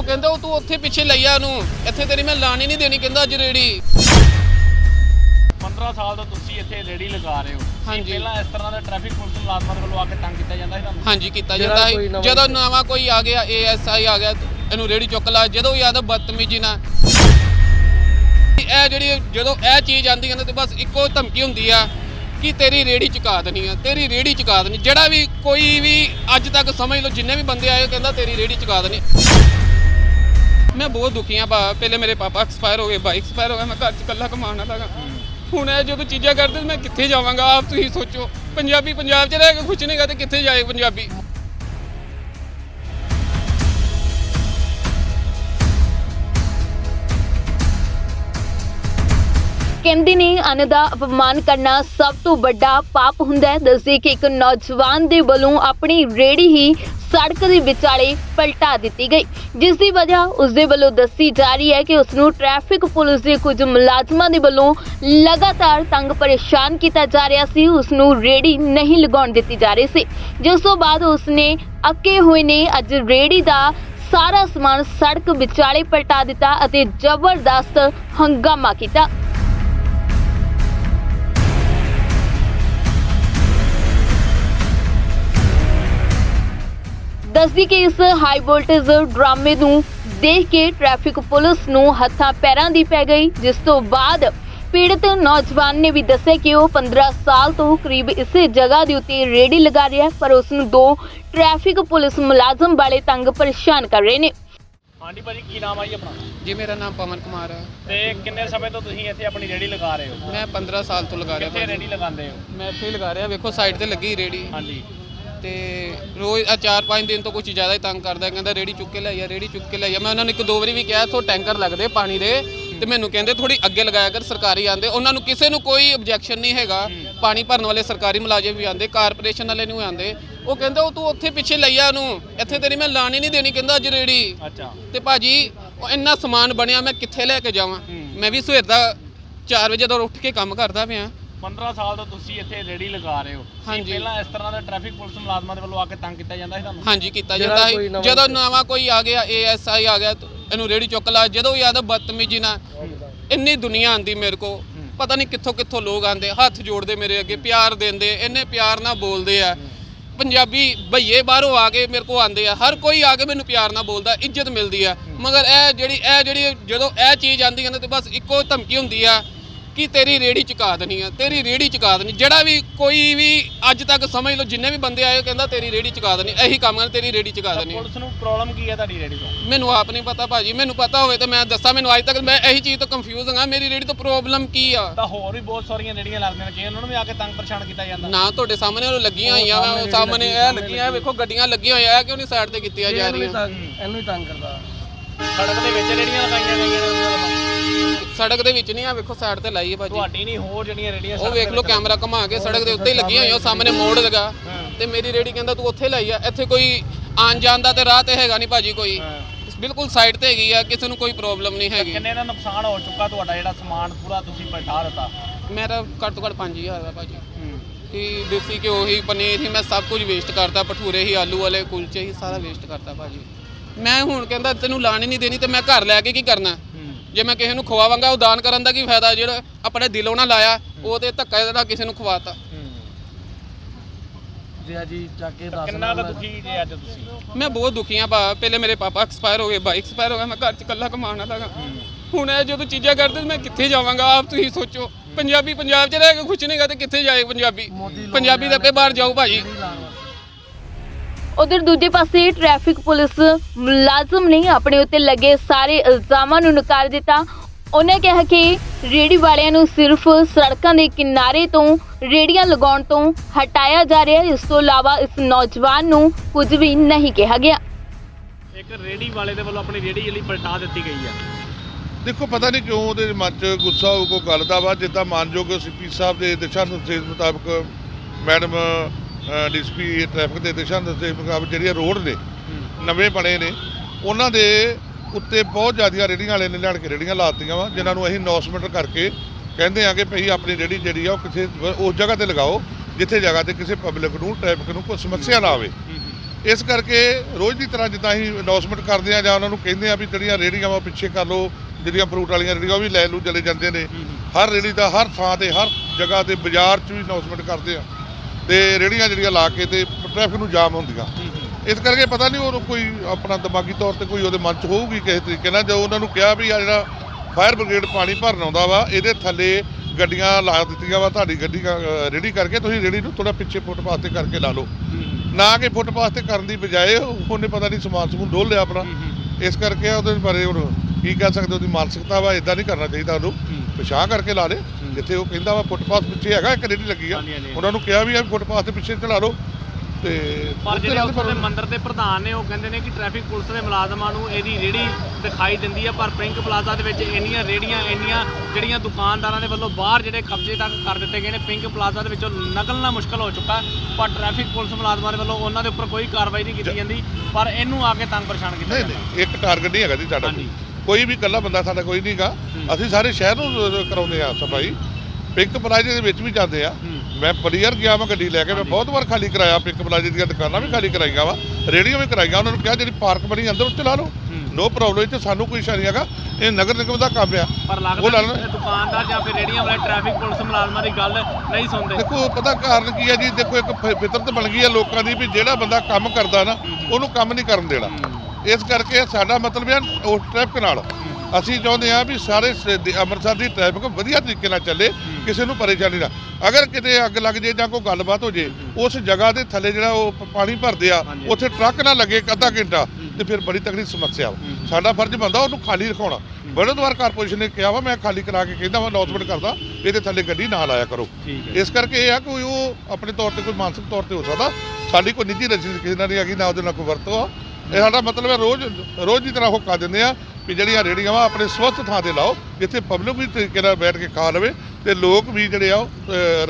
ਉਹ ਕਹਿੰਦਾ ਉਹ ਤੂੰ ਉੱਥੇ ਪਿੱਛੇ ਲਈ ਆ ਉਹਨੂੰ। ਇੱਥੇ ਤੇਰੀ ਮੈਂ ਲਾਣ ਨਹੀਂ ਦੇਣੀ ਕਹਿੰਦਾ ਅੱਜ ਰੇੜੀ। 15 ਸਾਲ ਤੋਂ ਤੁਸੀਂ ਇੱਥੇ ਰੇੜੀ ਲਗਾ ਰਹੇ ਹੋ। ਹਾਂਜੀ। ਪਹਿਲਾਂ ਇਸ ਤਰ੍ਹਾਂ ਦਾ ਟ੍ਰੈਫਿਕ ਪੁਲਿਸ ਮੁਲਾਜ਼ਮਾਂ ਵੱਲੋਂ ਆ ਕੇ ਤੰਗ ਕੀਤਾ ਜਾਂਦਾ ਸੀ ਤੁਹਾਨੂੰ? ਹਾਂਜੀ ਕੀਤਾ ਜਿਹੜਾ ਜਾਂਦਾ ਕੋਈ ਹੈ ਨਵਾਂ- ਜਦੋਂ ਨਵਾਂ ਕੋਈ ਆ ਗਿਆ ਏਐਸਆਈ ਆ ਗਿਆ ਇਹਨੂੰ ਰੇੜੀ ਚੁੱਕ ਲਾ। ਜਦੋਂ ਯਾਦ ਬਦਤਮੀਜੀ ਨਾਲ। ਇਹ ਜਿਹੜੀ ਜਦੋਂ ਇਹ ਚੀਜ਼ ਆਂਦੀ ਹੈ ਨਾ ਤੇ ਬਸ ਇੱਕੋ ਧਮਕੀ ਹੁੰਦੀ ਆ ਕਿ ਤੇਰੀ ਰੇੜੀ ਚੁਕਾ ਦੇਣੀ ਆ। ਤੇਰੀ ਰੇੜੀ ਚੁਕਾ ਦੇਣੀ। ਜਿਹੜਾ ਵੀ ਕੋਈ ਵੀ ਅੱਜ ਤੱਕ ਸਮਝ ਲਓ ਜਿੰਨੇ ਵੀ ਬੰਦੇ ਆਏ ਉਹ ਕਹਿੰਦਾ ਤੇਰੀ ਰੇੜੀ ਚੁਕਾ ਦੇਣੀ। ਮੈਂ ਬਹੁਤ ਦੁਖੀ ਆ ਬਾ ਪਹਿਲੇ ਮੇਰੇ ਪਾਪਾ ਐਕਸਪਾਇਰ ਹੋ ਗਏ ਬਾਈਕ ਐਕਸਪਾਇਰ ਹੋ ਗਿਆ ਮੈਂ ਘਰ 'ਚ ਇਕੱਲਾ ਕਮਾਉਣਾ ਲੱਗਾ ਹੁਣ ਇਹ ਜਦੋਂ ਚੀਜ਼ਾਂ ਕਰਦੇ ਮੈਂ ਕਿੱਥੇ ਜਾਵਾਂਗਾ? ਆਪ ਤੁਸੀਂ ਸੋਚੋ ਪੰਜਾਬੀ ਪੰਜਾਬ 'ਚ ਰਹਿ ਕੇ ਖੁਸ਼ ਨਹੀਂਗਾ ਤੇ ਕਿੱਥੇ ਜਾਏ ਪੰਜਾਬੀ? ਕਹਿੰਦੇ ਨੇ, ਅੰਨ ਦਾ ਅਪਮਾਨ ਕਰਨਾ ਸਭ ਤੋਂ ਵੱਡਾ ਪਾਪ ਹੁੰਦਾ ਹੈ। ਦੱਸਦੇ ਕਿ ਇੱਕ ਨੌਜਵਾਨ ਦੇ ਵੱਲੋਂ ਆਪਣੀ ਰੇੜੀ ਹੀ ਸੜਕ ਦੇ ਵਿਚਾਲੇ ਪਲਟਾ ਦਿੱਤੀ ਗਈ। ਜਿਸ ਦੀ ਵਜ੍ਹਾ ਉਸ ਦੇ ਵੱਲੋਂ ਦੱਸੀ ਜਾ ਰਹੀ ਹੈ ਕਿ ਉਸ ਨੂੰ ਟ੍ਰੈਫਿਕ ਪੁਲਿਸ ਦੇ ਕੁਝ ਮੁਲਾਜ਼ਮਾਂ ਦੇ ਵੱਲੋਂ ਲਗਾਤਾਰ ਤੰਗ ਪਰੇਸ਼ਾਨ ਕੀਤਾ ਜਾ ਰਿਹਾ ਸੀ। ਉਸ ਨੂੰ ਰੇੜੀ ਨਹੀਂ ਲਗਾਉਣ ਦਿੱਤੀ ਜਾ ਰਹੀ ਸੀ। ਜਿਸ ਤੋਂ ਬਾਅਦ ਉਸ ਨੇ ਅੱਕੇ ਹੋਏ ਨੇ ਅੱਜ ਰੇੜੀ ਦਾ ਸਾਰਾ ਸਮਾਨ ਸੜਕ ਵਿਚਾਲੇ ਪਲਟਾ ਦਿੱਤਾ ਅਤੇ ਜ਼ਬਰਦਸਤ ਹੰਗਾਮਾ ਕੀਤਾ। ਦੱਸਦੀ ਕਿ ਇਸ ਹਾਈ ਵੋਲਟੇਜ ਡਰਾਮੇ ਨੂੰ ਦੇਖ ਕੇ ਟ੍ਰੈਫਿਕ ਪੁਲਿਸ ਨੂੰ ਹੱਥਾਂ ਪੈਰਾਂ ਦੀ ਪੈ ਗਈ ਜਿਸ ਤੋਂ ਬਾਅਦ ਪੀੜਤ ਨੌਜਵਾਨ ਨੇ ਵੀ ਦੱਸਿਆ ਕਿ ਉਹ 15 ਸਾਲ ਤੋਂ ਕਰੀਬ ਇਸੇ ਜਗ੍ਹਾ ਦੇ ਉੱਤੇ ਰੇੜੀ ਲਗਾ ਰਿਹਾ ਹੈ ਪਰ ਉਸ ਨੂੰ ਦੋ ਟ੍ਰੈਫਿਕ ਪੁਲਿਸ ਮੁਲਾਜ਼ਮ ਵਾਲੇ ਤੰਗ ਪਰੇਸ਼ਾਨ ਕਰ ਰਹੇ ਨੇ। ਹਾਂਜੀ ਭਾਜੀ ਕੀ ਨਾਮ ਆ ਜੀ ਆਪਣਾ? ਜੀ ਮੇਰਾ ਨਾਮ ਪਵਨ ਕੁਮਾਰ ਹੈ। ਤੇ ਕਿੰਨੇ ਸਮੇਂ ਤੋਂ ਤੁਸੀਂ ਇੱਥੇ ਆਪਣੀ ਰੇੜੀ ਲਗਾ ਰਹੇ ਹੋ? ਮੈਂ 15 ਸਾਲ ਤੋਂ ਲਗਾ ਰਿਹਾ ਕਿੱਥੇ ਭਾਜੀ। ਰੇੜੀ ਲਗਾਉਂਦੇ ਹੋ? ਮੈਂ ਇੱਥੇ ਹੀ ਲਗਾ ਰਿਹਾ ਵੇਖੋ ਸਾਈਡ ਤੇ ਲੱਗੀ ਰੇੜੀ ਹਾਂਜੀ। ਤੇ ਰੋਜ਼ ਆ ਚਾਰ ਪੰਜ ਦਿਨ ਤੋਂ ਕੁਝ ਜ਼ਿਆਦਾ ਹੀ ਤੰਗ ਕਰਦਾ ਹੈ। ਕਹਿੰਦਾ ਰੇੜੀ ਚੁੱਕ ਕੇ ਲੈ ਆ ਰੇੜੀ ਚੁੱਕ ਕੇ ਲੈ ਆ ਮੈਂ ਉਹਨਾਂ ਨੂੰ ਇੱਕ ਦੋ ਵਾਰੀ ਵੀ ਕਿਹਾ ਇੱਥੋਂ ਟੈਂਕਰ ਲੱਗਦੇ ਪਾਣੀ ਦੇ ਤੇ ਮੈਨੂੰ ਕਹਿੰਦੇ ਥੋੜੀ ਅੱਗੇ ਲਗਾਇਆ ਕਰ ਸਰਕਾਰੀ ਆਂਦੇ ਉਹਨਾਂ ਨੂੰ ਕਿਸੇ ਨੂੰ ਕੋਈ ਆਬਜੈਕਸ਼ਨ ਨਹੀਂ ਹੈਗਾ। ਪਾਣੀ ਭਰਨ ਵਾਲੇ ਸਰਕਾਰੀ ਮੁਲਾਜ਼ਮ ਵੀ ਆਂਦੇ ਕਾਰਪੋਰੇਸ਼ਨ ਵਾਲੇ ਨੂੰ ਆਂਦੇ ਉਹ ਕਹਿੰਦੇ ਉਹ ਤੂੰ ਉੱਥੇ ਪਿੱਛੇ ਲੈ ਆ ਉਹਨੂੰ। ਇੱਥੇ ਤੇਰੀ ਮੈਂ ਲਾਣ ਨਹੀਂ ਦੇਣੀ ਕਹਿੰਦਾ ਅੱਜ ਰੇੜੀ। ਅੱਛਾ। ਤੇ ਭਾਜੀ ਉਹ ਇੰਨਾ ਸਮਾਨ ਬਣਿਆ ਮੈਂ ਕਿੱਥੇ ਲੈ ਕੇ ਜਾਵਾਂ। ਮੈਂ ਵੀ ਸਵੇਰ ਦਾ 4 ਵਜੇ ਤੋਂ ਉੱਠ ਕੇ ਕੰਮ ਕਰਦਾ ਪਿਆ। 15 ਸਾਲ ਤੋਂ ਤੁਸੀਂ ਇੱਥੇ ਰੇੜੀ ਲਗਾ ਰਹੇ ਹੋ। ਕੀ ਹਾਂਜੀ। ਪਹਿਲਾਂ ਇਸ ਤਰ੍ਹਾਂ ਦਾ ਟ੍ਰੈਫਿਕ ਪੁਲਿਸ ਮੁਲਾਜ਼ਮਾਂ ਦੇ ਵੱਲੋਂ ਆ ਕੇ ਤੰਗ ਕੀਤਾ ਜਾਂਦਾ ਸੀ ਤੁਹਾਨੂੰ? ਹਾਂਜੀ ਕੀਤਾ ਜਿਹੜਾ ਜਾਂਦਾ ਕੋਈ ਹੈ ਨਵਾਂ- ਜਦੋਂ ਨਵਾਂ ਕੋਈ ਆ ਗਿਆ ਏਐਸਆਈ ਆ ਗਿਆ ਤਾਂ ਇਹਨੂੰ ਰੇੜੀ ਚੁੱਕ ਲਾ। ਜਦੋਂ ਯਾਦ ਬਦਤਮੀਜੀ ਨਾਲ ਇੰਨੀ ਦੁਨੀਆ ਆਂਦੀ ਮੇਰੇ ਕੋ ਪਤਾ ਨਹੀਂ ਕਿੱਥੋਂ ਕਿੱਥੋਂ ਲੋਕ ਆਂਦੇ ਹੱਥ ਜੋੜਦੇ ਮੇਰੇ ਅੱਗੇ ਪਿਆਰ ਦਿੰਦੇ ਇੰਨੇ ਪਿਆਰ ਨਾਲ ਬੋਲਦੇ ਆ। ਪੰਜਾਬੀ ਭਈਏ ਬਾਹਰੋਂ ਆ ਕੇ ਮੇਰੇ ਕੋ ਆਂਦੇ ਆ ਹਰ ਕੋਈ ਆ ਕੇ ਮੈਨੂੰ ਪਿਆਰ ਨਾਲ ਬੋਲਦਾ ਇੱਜ਼ਤ ਮਿਲਦੀ ਆ। ਮਗਰ ਇਹ ਜਿਹੜੀ ਇਹ ਜਿਹੜੀ ਜਦੋਂ ਇਹ ਚੀਜ਼ ਆਂਦੀ ਹੈ ਨਾ ਤੇ ਬਸ ਇੱਕੋ ਧਮਕੀ ਹੁੰਦੀ ਆ ਕਿ ਤੇਰੀ ਰੇੜੀ ਚੁਕਾ ਦੇਣੀ ਆ ਤੇਰੀ ਰੇੜੀ ਚੁਕਾ ਦੇਣੀ। ਜਿਹੜਾ ਵੀ ਕੋਈ ਵੀ ਅੱਜ ਤੱਕ ਸਮਝ ਲਓ ਜਿੰਨੇ ਵੀ ਬੰਦੇ ਆਏ ਉਹ ਕਹਿੰਦਾ ਤੇਰੀ ਰੇੜੀ ਚੁਕਾ ਦੇਣੀ ਇਹੀ ਕੰਮ ਹੈ ਤੇਰੀ ਰੇੜੀ ਚੁਕਾ ਦੇਣੀ। ਪੁਲਿਸ ਨੂੰ ਪ੍ਰੋਬਲਮ ਕੀ ਹੈ ਤੁਹਾਡੀ ਰੇੜੀ ਤੋਂ? ਮੈਨੂੰ ਆਪ ਨਹੀਂ ਪਤਾ ਭਾਜੀ ਮੈਨੂੰ ਪਤਾ ਹੋਵੇ ਤਾਂ ਮੈਂ ਦੱਸਾਂ ਮੈਨੂੰ ਅੱਜ ਤੱਕ ਮੈਂ ਇਹੀ ਚੀਜ਼ ਤੋਂ ਕੰਫਿਊਜ਼ ਹਾਂ ਮੇਰੀ ਰੇੜੀ ਤੋਂ ਪ੍ਰੋਬਲਮ ਕੀ ਆ? ਤਾਂ ਹੋਰ ਵੀ ਬਹੁਤ ਸਾਰੀਆਂ ਰੇੜੀਆਂ ਲੱਗਦੀਆਂ ਨੇ ਜੇ ਉਹਨਾਂ ਨੂੰ ਵੀ ਆ ਕੇ ਤੰਗ ਪਰੇਸ਼ਾਨ ਕੀਤਾ ਜਾਂਦਾ। ਨਾ ਤੁਹਾਡੇ ਸਾਹਮਣੇ ਉਹ ਲੱਗੀਆਂ ਹੋਈਆਂ ਸਾਹਮਣੇ ਇਹ ਲੱਗੀਆਂ ਵੇਖੋ ਗੱਡੀਆਂ ਲੱਗੀਆਂ ਹੋਈਆਂ ਇਹ ਕਿਉਂ ਨਹੀਂ ਸਾਈਡ ਤੇ ਕੀਤੀਆਂ ਜਾ ਰਹੀਆਂ? ਇਹਨੂੰ ਹੀ ਤੰਗ ਕਰਦਾ। ਸੜਕ ਦੇ ਵਿੱਚ ਰੇੜੀਆਂ ਲਗਾਈਆਂ ਗਈਆਂ ਨੇ ਉਹਨਾਂ ਵੱਲੋਂ। ਸੜਕ ਦੇ ਵਿੱਚ ਨਹੀਂ ਆ ਵੇਖੋ ਸਾਈਡ ਤੇ ਲਾਈ ਹੈ ਭਾਜੀ। ਤੁਹਾਡੀ ਨਹੀਂ ਹੋਰ ਜਿਹੜੀਆਂ ਰੇੜੀਆਂ ਉਹ ਵੇਖ ਲਓ ਕੈਮਰਾ ਘੁਮਾ ਕੇ ਸੜਕ ਦੇ ਉੱਤੇ ਹੀ ਲੱਗੀਆਂ ਹੋਈਆਂ ਉਹ ਸਾਹਮਣੇ ਮੋੜ ਲਗਾ। ਤੇ ਮੇਰੀ ਰੇੜੀ ਕਹਿੰਦਾ ਤੂੰ ਉੱਥੇ ਲਾਈ ਆ ਇੱਥੇ ਕੋਈ ਆਣ ਜਾਣ ਦਾ ਤੇ ਰਾਹ ਤੇ ਹੈਗਾ ਨਹੀਂ ਭਾਜੀ ਕੋਈ। ਬਿਲਕੁਲ ਸਾਈਡ ਤੇ ਹੈਗੀ ਆ ਕਿਸੇ ਨੂੰ ਕੋਈ ਪ੍ਰੋਬਲਮ ਨਹੀਂ ਹੈਗੀ। ਕਿੰਨੇ ਦਾ ਨੁਕਸਾਨ ਹੋ ਚੁੱਕਾ ਤੁਹਾਡਾ ਜਿਹੜਾ ਸਮਾਨ ਪੂਰਾ ਤੁਸੀਂ ਪਲਟਾ ਦਿੱਤਾ? ਮੇਰਾ ਘੱਟ ਤੋਂ ਘੱਟ 5000 ਦਾ ਭਾਜੀ। ਕਿ ਦੇਸੀ ਘਿਓ ਹੀ ਪਨੀਰ ਹੀ ਮੈਂ ਸਭ ਕੁਝ ਵੇਸਟ ਕਰਤਾ ਭਟੂਰੇ ਹੀ ਆਲੂ ਵਾਲੇ ਕੁਲਚੇ ਹੀ ਸਾਰਾ ਵੇਸਟ ਕਰਤਾ ਭਾਜੀ। ਮੈਂ ਹੁਣ ਕਹਿੰਦਾ ਤੈਨੂੰ ਲਾਣ ਹੀ ਨਹੀਂ ਦੇਣੀ ਤੇ ਮੈਂ ਘਰ ਲੈ ਕੇ ਕੀ ਕਰਨਾ? ਜੇ ਮੈਂ ਕਿਸੇ ਨੂੰ ਖਵਾਵਾਂਗਾ ਉਹ ਦਾਨ ਕਰਨ ਦਾ ਕੀ ਫਾਇਦਾ? ਜਿਹੜਾ ਆਪਣੇ ਦਿਲੋਂ ਨਾ ਲਾਇਆ ਉਹ ਤੇ ਧੱਕਾ ਜਿਹੜਾ ਕਿਸੇ ਨੂੰ ਖਵਾਤਾ। ਜੀ ਜੀ ਚੱਕ ਕੇ ਦੱਸ ਕਿੰਨਾ ਕੁ ਦੁਖੀ ਜੇ ਅੱਜ ਤੁਸੀਂ? ਮੈਂ ਬਹੁਤ ਦੁਖੀ ਆ ਭਾ। ਪਹਿਲੇ ਮੇਰੇ ਪਾਪਾ ਐਕਸਪਾਇਰ ਹੋ ਗਏ ਬਾਈਕ ਐਕਸਪਾਇਰ ਹੋ ਗਿਆ ਮੈਂ ਘਰ 'ਚ ਇਕੱਲਾ ਕਮਾਉਣਾ ਲੱਗਾ ਹੁਣ ਇਹ ਜਦੋਂ ਚੀਜ਼ਾਂ ਕਰਦੇ ਮੈਂ ਕਿੱਥੇ ਜਾਵਾਂਗਾ? ਆਪ ਤੁਸੀਂ ਸੋਚੋ। ਪੰਜਾਬੀ ਪੰਜਾਬ 'ਚ ਰਹਿ ਕੇ ਖੁਸ਼ ਨਹੀਂਗਾ ਤੇ ਕਿੱਥੇ ਜਾਏ ਪੰਜਾਬੀ? ਪੰਜਾਬੀ ਤਾਂ ਆਪੇ ਬਾਹਰ ਜਾਊ ਭਾਜੀ। ਉਧਰ ਦੂਜੇ ਪਾਸੇ ਟ੍ਰੈਫਿਕ ਪੁਲਿਸ ਮੁਲਾਜ਼ਮ ਨੇ ਆਪਣੇ ਉੱਤੇ ਲੱਗੇ ਸਾਰੇ ਇਲਜ਼ਾਮਾਂ ਨੂੰ ਨਕਾਰ ਦਿੱਤਾ। ਉਹਨੇ ਕਿਹਾ ਕਿ ਰੇੜੀ ਵਾਲਿਆਂ ਨੂੰ ਸਿਰਫ ਸੜਕਾਂ ਦੇ ਕਿਨਾਰੇ ਤੋਂ ਰੇੜੀਆਂ ਲਗਾਉਣ ਤੋਂ ਹਟਾਇਆ ਜਾ ਰਿਹਾ। ਹੈ ਇਸ ਤੋਂ ਇਲਾਵਾ ਇਸ ਨੌਜਵਾਨ ਨੂੰ ਕੁਝ ਵੀ ਨਹੀਂ ਕਿਹਾ ਗਿਆ। ਇੱਕ ਰੇੜੀ ਵਾਲੇ ਦੇ ਵੱਲੋਂ ਆਪਣੀ ਰੇੜੀ ਜਿਹੜੀ ਪਲਟਾ ਦਿੱਤੀ ਗਈ ਆ। ਦੇਖੋ ਪਤਾ ਨਹੀਂ ਕਿਉਂ ਉਹਦੇ ਮਨ 'ਚ ਗੁੱਸਾ ਹੋ ਕੋ ਗੱਲ ਦਾ ਵਾ। ਜਿੱਦਾਂ ਮਾਨਯੋਗ ਸੀਪੀ ਸਾਹਿਬ ਦੇ ਦਿਸ਼ਾ ਨਿਰਦੇਸ਼ ਮੁਤਾਬਕ ਮੈਡਮ ਡੀਸਪੀ ਟ੍ਰੈਫਿਕ ਦੇ ਦਿਸ਼ਾ ਨਿਰਦੇਸ਼ ਮੁਤਾਬਕ ਜਿਹੜੀਆਂ ਰੋਡ ਨੇ ਨਵੇਂ ਬਣੇ ਨੇ ਉਹਨਾਂ ਦੇ ਉੱਤੇ ਬਹੁਤ ਜ਼ਿਆਦੀਆਂ ਰੇੜੀਆਂ ਵਾਲੇ ਨੇ ਲਿਆਣ ਕੇ ਰੇੜੀਆਂ ਲਾਤੀਆਂ ਵਾ ਜਿਨ੍ਹਾਂ ਨੂੰ ਅਸੀਂ ਅਨਾਉਂਸਮੈਂਟ ਕਰਕੇ ਕਹਿੰਦੇ ਆ ਕਿ ਭਈ ਆਪਣੀ ਰੇੜੀ ਜਿਹੜੀ ਆ ਉਹ ਕਿਸੇ ਉਸ ਜਗ੍ਹਾ ਤੇ ਲਗਾਓ ਜਿੱਥੇ ਜਗ੍ਹਾ ਤੇ ਕਿਸੇ ਪਬਲਿਕ ਨੂੰ ਟ੍ਰੈਫਿਕ ਨੂੰ ਕੋਈ ਸਮੱਸਿਆ ਨਾ ਆਵੇ। ਇਸ ਕਰਕੇ ਰੋਜ਼ ਦੀ ਤਰ੍ਹਾਂ ਜਿੱਦਾਂ ਅਸੀਂ ਅਨਾਉਂਸਮੈਂਟ ਕਰਦੇ ਆ ਜਾਂ ਉਹਨਾਂ ਨੂੰ ਕਹਿੰਦੇ ਆ ਵੀ ਜਿਹੜੀਆਂ ਰੇਹੜੀਆਂ ਵਾ ਪਿੱਛੇ ਕਰ ਲਓ ਜਿਹੜੀਆਂ ਫਰੂਟ ਵਾਲੀਆਂ ਰੇਹੜੀਆਂ ਉਹ ਵੀ ਲੈ ਲੂ ਚਲੇ ਜਾਂਦੇ ਨੇ। ਹਰ ਰੇਹੜੀ ਦਾ ਹਰ ਥਾਂ ਤੇ ਹਰ ਜਗ੍ਹਾ ਤੇ ਬਾਜ਼ਾਰ 'ਚ ਵੀ ਅਨਾਉਂਸਮੈਂਟ ਕਰਦੇ ਆ ਤੇ ਰੇਹੜੀਆਂ ਜਿਹੜੀਆਂ ਲਾ ਕੇ ਤੇ ਟ੍ਰੈਫਿਕ ਨੂੰ ਜਾਮ ਹੁੰਦੀਆਂ। ਇਸ ਕਰਕੇ ਪਤਾ ਨਹੀਂ ਉਹ ਕੋਈ ਆਪਣਾ ਦਿਮਾਗੀ ਤੌਰ ਤੇ ਕੋਈ ਉਹਦੇ ਮਨ 'ਚ ਹੋਊਗੀ ਕਿਸੇ ਤਰੀਕੇ ਨਾਲ। ਜੋ ਉਹਨਾਂ ਨੂੰ ਕਿਹਾ ਵੀ ਆ ਜਿਹੜਾ ਫਾਇਰ ਬ੍ਰਿਗੇਡ ਪਾਣੀ ਭਰਨ ਆਉਂਦਾ ਵਾ ਇਹਦੇ ਥੱਲੇ ਗੱਡੀਆਂ ਲਾ ਦਿੱਤੀਆਂ ਵਾ ਤੁਹਾਡੀ ਗੱਡੀ ਰੇੜੀ ਕਰਕੇ ਤੁਸੀਂ ਰੇੜੀ ਨੂੰ ਥੋੜਾ ਪਿੱਛੇ ਫੁੱਟਪਾਥ ਤੇ ਕਰਕੇ ਲਾ ਲਓ। ਨਾ ਕਿ ਫੁੱਟਪਾਥ ਤੇ ਕਰਨ ਦੀ ਬਜਾਏ ਉਹ- ਉਹਨੇ ਪਤਾ ਨਹੀਂ ਸਮਾਨ ਸਮੂਨ ਡੋਲ ਲਿਆ ਆਪਣਾ। ਇਸ ਕਰਕੇ ਉਹਦੇ ਬਾਰੇ ਹੁਣ ਕੀ ਕਹਿ ਸਕਦੇ ਉਹਦੀ ਮਾਨਸਿਕਤਾ ਵਾ ਇਦਾਂ ਨਹੀਂ ਕਰਨਾ ਚਾਹੀਦਾ ਉਹਨੂੰ। ਪਿਛਾਂ ਕਰਕੇ ਲਾ ਲੇ। ਜਿੱਥੇ ਉਹ ਕਹਿੰਦਾ ਵਾ ਫੁੱਟਪਾਥ ਪਿੱਛੇ ਹੈਗਾ ਇੱਕ ਰੇੜੀ ਲੱਗੀ ਆ। ਉਹਨਾਂ ਨੂੰ ਕਿਹਾ ਵੀ ਆ ਫੁੱਟਪਾਥ ਦੇ ਪਿੱਛੇ ਚਲਾ ਲਓ। ਤੇ ਪਰ ਜਿਹੜੇ ਉੱਥੋਂ ਦੇ ਮੰਦਿਰ ਦੇ ਪ੍ਰਧਾਨ ਨੇ ਉਹ ਕਹਿੰਦੇ ਨੇ ਕਿ ਟ੍ਰੈਫਿਕ ਪੁਲਿਸ ਦੇ ਮੁਲਾਜ਼ਮਾਂ ਨੂੰ ਇਹਦੀ ਰੇੜੀ ਦਿਖਾਈ ਦਿੰਦੀ ਆ ਪਰ ਪਿੰਕ ਪਲਾਜ਼ਾ ਦੇ ਵਿੱਚ ਇੰਨੀਆਂ ਰੇੜੀਆਂ ਇੰਨੀਆਂ ਜਿਹੜੀਆਂ ਦੁਕਾਨਦਾਰਾਂ ਦੇ ਵੱਲੋਂ ਬਾਹਰ ਜਿਹੜੇ ਕਬਜ਼ੇ ਤੱਕ ਕਰ ਦਿੱਤੇ ਗਏ ਨੇ ਪਿੰਕ ਪਲਾਜ਼ਾ ਦੇ ਵਿੱਚੋਂ ਨਿਕਲਣਾ ਮੁਸ਼ਕਲ ਹੋ ਚੁੱਕਾ ਪਰ ਟ੍ਰੈਫਿਕ ਪੁਲਿਸ ਮੁਲਾਜ਼ਮਾਂ ਦੇ ਵੱਲੋਂ ਉਹਨਾਂ ਦੇ ਉੱਪਰ ਕੋਈ ਕਾਰਵਾਈ ਨਹੀਂ ਕੀਤੀ ਜਾਂਦੀ ਪਰ ਇਹਨੂੰ ਆ ਕੇ ਤੰਗ ਪਰੇਸ਼ਾਨ ਕੀਤਾ ਨਹੀਂ ਨਹੀਂ ਇੱਕ ਟਾਰਗੇਟ ਨਹੀਂ ਹੈਗਾ ਜੀ ਸਾਡਾ। ਕੋਈ ਵੀ ਇਕੱਲਾ ਬੰਦਾ ਸਾਡਾ ਕੋਈ ਨਹੀਂਗਾ ਅਸੀਂ ਸਾਰੇ ਸ਼ਹਿਰ ਨੂੰ ਕਰਾਉਂਦੇ ਆ ਸਫ਼ਾਈ। ਪਿੰਕ ਪਲਾਜ਼ੇ ਦੇ ਵਿੱਚ ਵੀ ਜਾਂਦੇ ਆ। ਮੈਂ ਵਾਰ ਗਿਆ ਮੈਂ ਗੱਡੀ ਲੈ ਕੇ ਮੈਂ ਬਹੁਤ ਵਾਰ ਖਾਲੀ ਕਰਾਇਆ ਪਿੰਕ ਪਲਾਜ਼ੇ ਦੀਆਂ ਦੁਕਾਨਾਂ ਵੀ ਖਾਲੀ ਕਰਾਈਆਂ ਵਾ। ਰੇੜੀਆਂ ਵੀ ਕਰਾਈਆਂ ਉਹਨਾਂ ਨੂੰ ਕਿਹਾ ਜਿਹੜੀ ਪਾਰਕ ਬਣੀ ਅੰਦਰ ਉੱਤੇ ਲਾ ਲਓ। ਨੋ ਪ੍ਰੋਬਲਮ ਇੱਥੇ ਸਾਨੂੰ ਕੋਈ ਇਸ਼ੂ ਨਹੀਂ ਹੈਗਾ। ਇਹ ਨਗਰ ਨਿਗਮ ਦਾ ਕੰਮ ਆ। ਪਰ ਉਹ ਲਾ ਲੱਗਦਾ ਦੁਕਾਨਦਾਰ ਜਾਂ ਫਿਰ ਰੇੜੀਆਂ ਵਾਲੇ ਟ੍ਰੈਫਿਕ ਪੁਲਿਸ ਮੁਲਾਜ਼ਮਾਂ ਦੀ ਗੱਲ ਨਹੀਂ ਸੁਣਦੇ। ਦੇਖੋ ਪਤਾ ਕਾਰਨ ਕੀ ਹੈ ਜੀ? ਦੇਖੋ ਇੱਕ ਫਿਤਰਤ ਬਣ ਗਈ ਹੈ ਲੋਕਾਂ ਦੀ ਵੀ ਜਿਹੜਾ ਬੰਦਾ ਕੰਮ ਕਰਦਾ ਨਾ ਉਹਨੂੰ ਕੰਮ ਨਹੀਂ ਕਰਨ ਦੇਣਾ। ਇਸ ਕਰਕੇ ਸਾਡਾ ਮਤਲਬ ਹੈ ਉਸ ਟ੍ਰੈਫਿਕ ਨਾਲ। ਅਸੀਂ ਚਾਹੁੰਦੇ ਹਾਂ ਵੀ ਸਾਰੇ ਅੰਮ੍ਰਿਤਸਰ ਦੀ ਟ੍ਰੈਫਿਕ ਵਧੀਆ ਤਰੀਕੇ ਨਾਲ ਚੱਲੇ ਕਿਸੇ ਨੂੰ ਪਰੇਸ਼ਾਨੀ ਨਾ। ਅਗਰ ਕਿਤੇ ਅੱਗ ਲੱਗ ਜੇ ਜਾਂ ਕੋਈ ਗੱਲਬਾਤ ਹੋ ਜੇ ਉਸ ਜਗ੍ਹਾ ਦੇ ਥੱਲੇ ਜਿਹੜਾ ਉਹ ਪਾਣੀ ਭਰਦੇ ਆ। ਉੱਥੇ ਟਰੱਕ ਨਾ ਲੱਗੇ ਅੱਧਾ ਘੰਟਾ ਤੇ ਫਿਰ ਬੜੀ ਤਕੜੀ ਸਮੱਸਿਆ ਸਾਡਾ ਫਰਜ਼ ਬਣਦਾ ਉਹਨੂੰ ਖਾਲੀ ਰਖਾਉਣਾ। ਬੜੇ ਵਾਰ ਕਾਰਪੋਰੇਸ਼ਨ ਨੇ ਕਿਹਾ ਵਾ ਮੈਂ ਖਾਲੀ ਕਰਾ ਕੇ ਕਹਿੰਦਾ ਵਾ ਅਨਾਉਂਸਮੈਂਟ ਕਰਦਾ ਇਹਦੇ ਥੱਲੇ ਗੱਡੀ ਨਾ ਲਾਇਆ ਕਰੋ। ਇਸ ਕਰਕੇ ਇਹ ਆ ਕੋਈ ਉਹ ਆਪਣੇ ਤੌਰ ਤੇ ਕੋਈ ਮਾਨਸਿਕ ਤੌਰ ਤੇ ਹੋ ਸਕਦਾ। ਸਾਡੀ ਕੋਈ ਨਿੱਜੀ ਰਜਿਸਟਰ ਕਿਸੇ ਨਾਲ ਨਹੀਂ ਹੈਗੀ ਨਾ ਉਹਦੇ ਨਾਲ ਕੋਈ ਵਰਤੋਂ ਆ। ਇਹ ਸਾਡਾ ਮਤਲਬ ਹੈ ਰੋਜ਼ ਰੋਜ਼ ਦੀ ਤਰ੍ਹਾਂ ਹੁੱਕਾ ਦਿੰਦੇ ਆ ਵੀ ਜਿਹੜੀਆਂ ਰੇੜੀਆਂ ਵਾ ਆਪਣੇ ਸਵਸਥ ਥਾਂ ਤੇ ਲਾਓ ਜਿੱਥੇ ਪਬਲਿਕ ਵੀ ਤਰੀਕੇ ਨਾਲ ਬੈਠ ਕੇ ਖਾ ਲਵੇ ਤੇ ਲੋਕ ਵੀ ਜਿਹੜੇ ਆ ਉਹ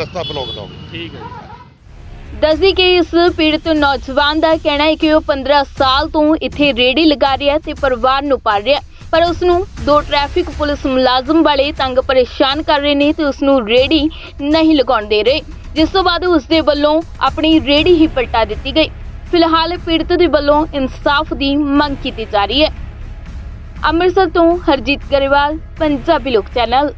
ਰਸਤਾ ਬਲੌਕ ਨਾ ਹੋਵੇ ਠੀਕ ਹੈ ਦੱਸਦੀ ਕਿ ਇਸ ਪੀੜਤ ਨੌਜਵਾਨ ਦਾ ਕਹਿਣਾ ਹੈ ਕਿ ਉਹ 15 ਸਾਲ ਤੋਂ ਇੱਥੇ ਰੇੜੀ ਲਗਾ ਰਿਹਾ ਤੇ ਪਰਿਵਾਰ ਨੂੰ ਪਾਲ ਰਿਹਾ। ਪਰ ਉਸ ਨੂੰ ਦੋ ਟ੍ਰੈਫਿਕ ਪੁਲਿਸ ਮੁਲਾਜ਼ਮ ਵਾਲੇ ਤੰਗ ਪਰੇਸ਼ਾਨ ਕਰ ਰਹੇ ਨੇ ਤੇ ਉਸ ਨੂੰ ਰੇੜੀ ਨਹੀਂ ਲਗਾਉਣ ਦੇ ਰਹੇ ਜਿਸ ਤੋਂ ਬਾਅਦ ਉਸ ਦੇ ਵੱਲੋਂ ਆਪਣੀ ਰੇੜੀ ਹੀ ਪਲਟਾ ਦਿੱਤੀ ਗਈ। ਫਿਲਹਾਲ ਪੀੜਤ ਦੇ ਵੱਲੋਂ ਇਨਸਾਫ ਦੀ ਮੰਗ ਕੀਤੀ ਜਾ ਰਹੀ ਹੈ। ਅੰਮ੍ਰਿਤਸਰ ਤੋਂ ਹਰਜੀਤ ਗਰੇਵਾਲ, ਪੰਜਾਬੀ ਲੋਕ ਚੈਨਲ।